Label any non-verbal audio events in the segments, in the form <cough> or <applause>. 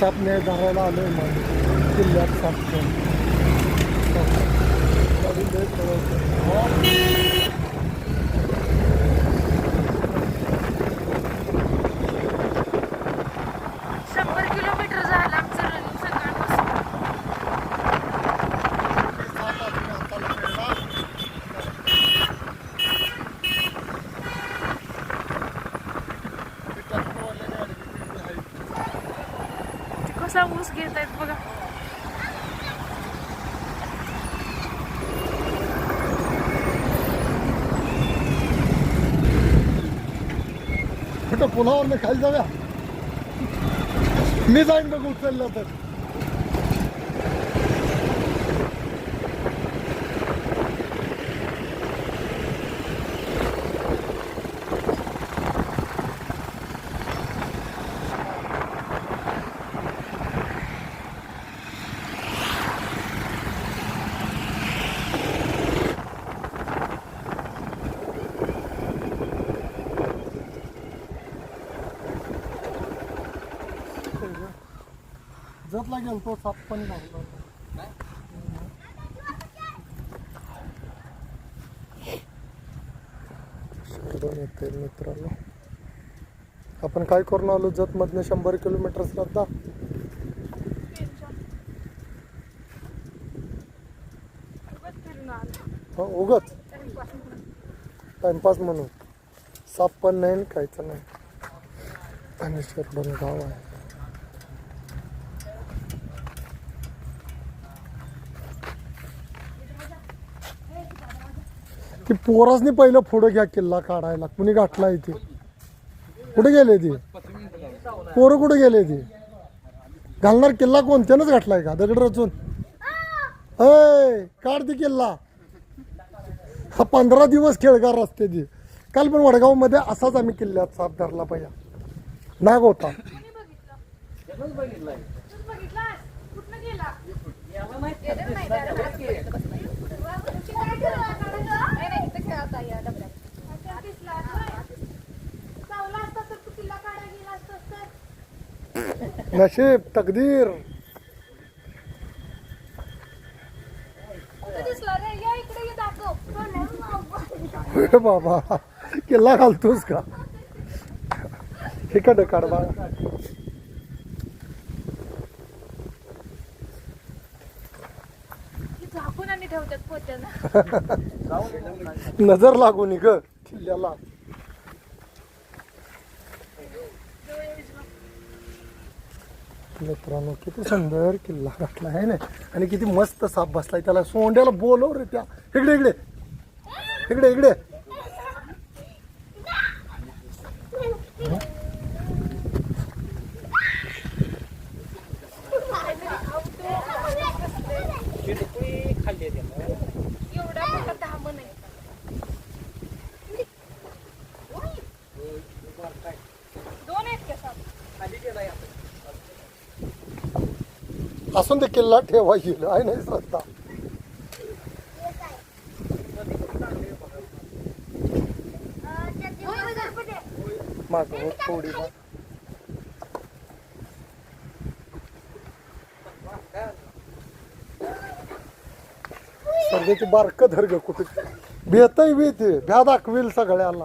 साप न्याय धरायला आहे मग. किल्ल्यात साप घेऊन. शंभर किलोमीटर झालं आमचं रनिंग सकाळपासून ते कसा ऊस घेत आहेत बघा कुठं खाली जाऊया? मी जाईन बघ उचललं तर. जत लागेल तो साप पण लागला येते मित्रांनो. आपण काय करून आलो? जत शंभर किलोमीटर श्रद्धा. हो उगच. टाइमपास म्हणून. साप पण नाही आणि नाही. आणि शिरडोन गाव आहे. की पोरासनी पहिलं पुढं घ्या किल्ला काढायला. कुणी गाठला इथे? कुठे गेले ते? पोरं कुठे गेले ते? घालणार किल्ला कोणत्यानंच गाठलाय का? दगड रचून. अय काढ ते किल्ला. हा पंधरा दिवस खेळगार रस्ते ते. काल पण वडगावमध्ये असाच आम्ही किल्ल्यात साप धरला पाहिजे नाग होता. नशीब तकदीर. हे बाबा किल्ला घालतोस का? इकडं काढ बाळा झाकून आणि ठेवतात पोत्याला नजर लागून ग किल्ल्याला मित्रांनो किती सुंदर किल्ला गाठला आहे ना? आणि किती मस्त साप बसलाय. त्याला सोंड्याला बोलव रे त्या. इकडे इकडे. इकडे इकडे एवढा मोठा धामण आहे दोन आहेत का साप असून ते किल्ला ठेवायची आहे नाही श्रद्धा. माझं थोडी सध्याची बारक धर्ग कुठे? भेतय बी भ्या दाखवील सगळ्याला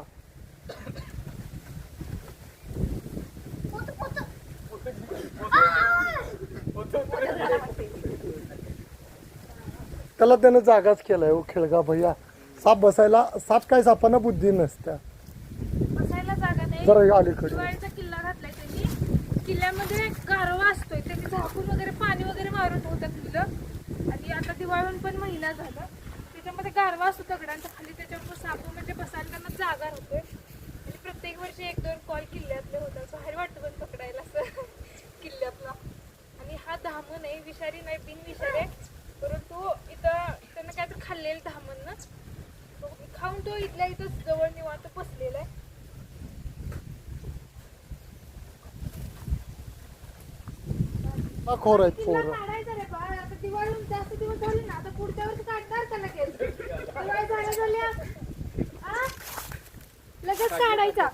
त्याला त्यानं जागाच केलाय हो खेळगा भैया. साप बसायला साप काय सापांना बुद्धी नसत्या. बसायला जागा नाही. जरा अलीकडे. दिवाळीचा किल्ला घातलाय त्यांनी. किल्ल्यामध्ये गारवा असतोय त्यांनी झाकून वगैरे पाणी वगैरे मारून ठेवतात मुलं. आणि आता दिवाळून पण महिना झाला. त्याच्यामध्ये गारवा असतो दगडांच्या खाली त्याच्यावर साप म्हणजे बसायला त्यांना जागा होतोय आणि प्रत्येक वर्षी एक दोन कॉल किल्ल्यातले होतात. असं भारी वाटतं पण पकडायला असं. <laughs> किल्ल्यातला. आणि हा धामण आहे विषारी नाही बिनविषारी आहे. परंतु इथं त्यानं काय तर खाल्लेलं धामण ना खाऊन तो इथल्या इथं जवळ निवांत बसलेला आहे. खोर आहेत जास्त दिवस झाले ना आता पुढच्या वर्षी काढणार का लगेच दिवाळी झाल्या झाल्या. आ? लगेच काढायचा.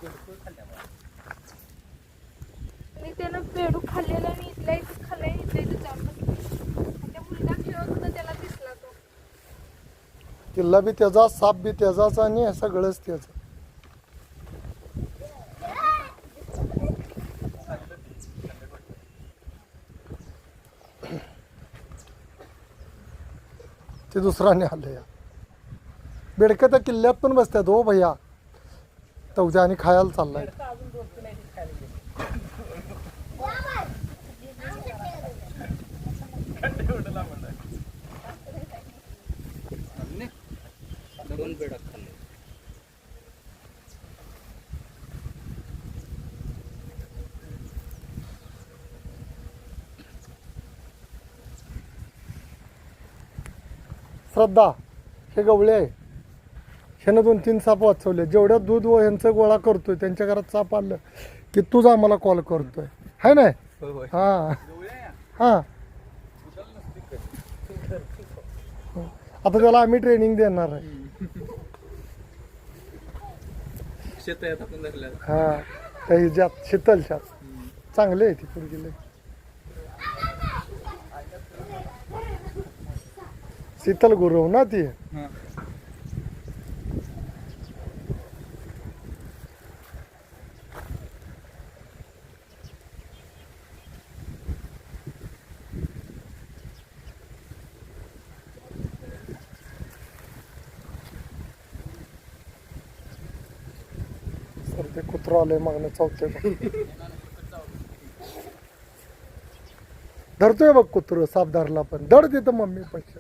आणि त्यानं पेडू खाल्लेला आणि इथल्या किल्ला बी त्याचा साप बी त्याचाच आणि हे सगळंच त्याचं. ते दुसराने आलं या बेडकं त्या किल्ल्यात पण बसतात हो भैया. तवद्या आणि खायला चाललाय. दोन बेडा खाल्ले. श्रद्धा हे गवळे आहे. ह्यानं दोन तीन साप वाचवले. जेवढ्या दूध व ह्यांचं गोळा करतोय त्यांच्या घरात साप आलं की तूच आम्हाला कॉल करतोय. हाय होय हा. हा. आता त्याला आम्ही ट्रेनिंग देणार आहे. शेत आहे आपण धरल्या हा त्या हिच्यात शीतलच्यात चांगले आहे ती लय शीतल गुरव ना ती. हा. ते कुत्र आलंय मागणं चावतंय बघ. धरतोय बघ कुत्र साप धरला पण. धड देतं मम्मी पैसे.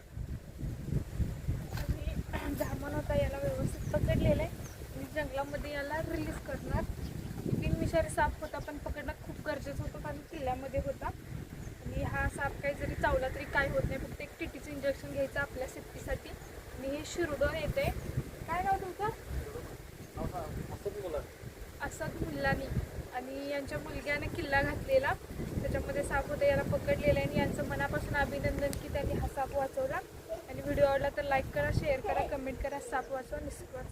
आणि झामण होता याला व्यवस्थित पकडलेलं आहे आणि जंगलामध्ये याला रिलीज करणार. बिनविषारी साप होता पण पकडणं खूप गरजेचं होतं कारण किल्ल्यामध्ये होता. आणि हा साप काही जरी चावला तरी काय होत नाही. फक्त एक टीटीचं इंजेक्शन घ्यायचं आपल्या सेफ्टीसाठी आणि हे शिरडोन येते असद आणि यांच्या मुलग्याने किल्ला घातलेला. त्याच्यामध्ये साप होता याला पकडलेला आहे आणि यांचं मनापासून अभिनंदन की त्यांनी हा साप वाचवला. आणि व्हिडिओ आवडला तर लाईक करा शेअर करा कमेंट करा. साप वाचवा निश्चित वाचवा